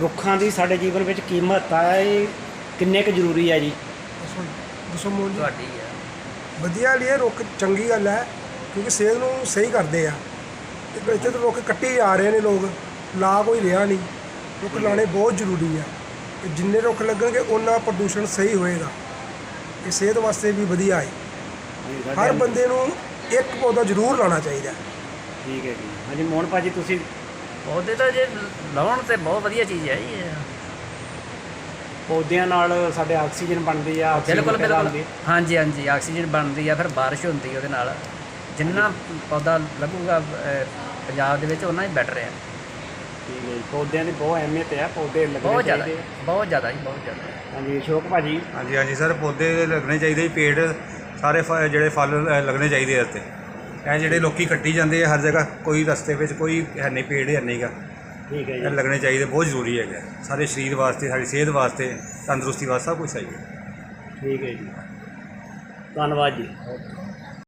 ਰੁੱਖਾਂ ਦੀ ਸਾਡੇ ਜੀਵਨ ਵਿੱਚ ਕੀ ਮਹੱਤਤਾ ਹੈ ਇਹ ਕਿੰਨੇ ਕੁ ਜ਼ਰੂਰੀ ਹੈ ਜੀ? ਦੱਸੋ ਦੱਸੋ ਮੋਹਨ ਜੀ। ਤੁਹਾਡੀ ਆ। ਵਧੀਆ ਲਈ ਇਹ ਰੁੱਖ ਚੰਗੀ ਗੱਲ ਹੈ ਕਿਉਂਕਿ ਸਿਹਤ ਨੂੰ ਸਹੀ ਕਰਦੇ ਆ। ਤੇ ਇੱਥੇ ਤਾਂ ਰੁੱਖ ਕੱਟੀ ਜਾ ਰਹੇ ਨੇ ਲੋਕ ਲਾ ਕੋਈ ਰਿਹਾ ਨਹੀਂ। ਰੁੱਖ ਲਾਣੇ ਬਹੁਤ ਜ਼ਰੂਰੀ ਆ। ਤੇ ਜਿੰਨੇ ਰੁੱਖ ਲੱਗਣਗੇ ਉਹਨਾਂ ਪ੍ਰਦੂਸ਼ਣ ਸਹੀ ਹੋਏਗਾ। ਇਹ ਸਿਹਤ ਵਾਸਤੇ ਵੀ ਵਧੀਆ ਹੈ। ਹਰ ਬੰਦੇ ਨੂੰ ਇੱਕ ਪੌਦਾ ਜ਼ਰੂਰ ਲਾਉਣਾ ਚਾਹੀਦਾ। ਹੈ। ਠੀਕ ਹੈ ਜੀ। ਹਾਂਜੀ ਮੋਹਨ ਭਾਜੀ ਤੁਸੀਂ ਪੌਦੇ ਤਾਂ ਜੇ ਲਾਉਣ ਤੇ ਬਹੁਤ ਵਧੀਆ ਚੀਜ਼ ਹੈ ਜੀ। ਪੌਦਿਆਂ ਨਾਲ ਸਾਡੇ ਆਕਸੀਜਨ ਬਣਦੀ ਆ ਬਿਲਕੁਲ ਬਿਲਕੁਲ। ਹਾਂਜੀ ਹਾਂਜੀ ਆਕਸੀਜਨ ਬਣਦੀ ਆ ਫਿਰ ਬਾਰਿਸ਼ ਹੁੰਦੀ ਆ ਉਹਦੇ ਨਾਲ ਜਿੰਨਾ ਪੌਦਾ ਲੱਗੂਗਾ ਪੰਜਾਬ ਦੇ ਵਿੱਚ ਉਹਨਾਂ ਹੀ ਬੈਟਰ ਹੈ ਠੀਕ ਹੈ ਜੀ ਪੌਦਿਆਂ ਦੀ ਬਹੁਤ ਅਹਿਮੀਅਤ ਹੈ ਪੌਦੇ ਲੱਗਣੇ ਬਹੁਤ ਜ਼ਿਆਦਾ। ਬਹੁਤ ਜ਼ਿਆਦਾ ਜੀ ਬਹੁਤ ਜ਼ਿਆਦਾ ਹਾਂਜੀ ਅਸ਼ੋਕ ਭਾਜੀ ਹਾਂਜੀ ਹਾਂਜੀ ਸਰ ਪੌਦੇ ਲੱਗਣੇ ਚਾਹੀਦੇ ਜੀ ਪੇੜ ਸਾਰੇ ਜਿਹੜੇ ਫਲ ਲੱਗਣੇ ਚਾਹੀਦੇ ਆ ਤੇ ਇਹ ਜਿਹੜੇ ਲੋਕੀ ਕੱਟੀ ਜਾਂਦੇ ਆ ਹਰ ਜਗ੍ਹਾ ਕੋਈ ਰਸਤੇ ਵਿੱਚ ਕੋਈ ਹੈ ਨਹੀਂ ਪੇੜ ਹੈ ਨਹੀਂਗਾ। ਠੀਕ ਹੈ ਇਹ ਜੀ ਲੱਗਣੇ ਚਾਹੀਦੇ ਬਹੁਤ ਜ਼ਰੂਰੀ ਹੈਗਾ। ਸਾਰੇ ਸਰੀਰ ਵਾਸਤੇ ਸਾਡੀ ਸਿਹਤ ਵਾਸਤੇ ਤੰਦਰੁਸਤੀ ਵਾਸਤੇ ਸਭ ਕੁਝ ਚਾਹੀਦਾ ਠੀਕ ਹੈ ਜੀ। ਧੰਨਵਾਦ ਜੀ।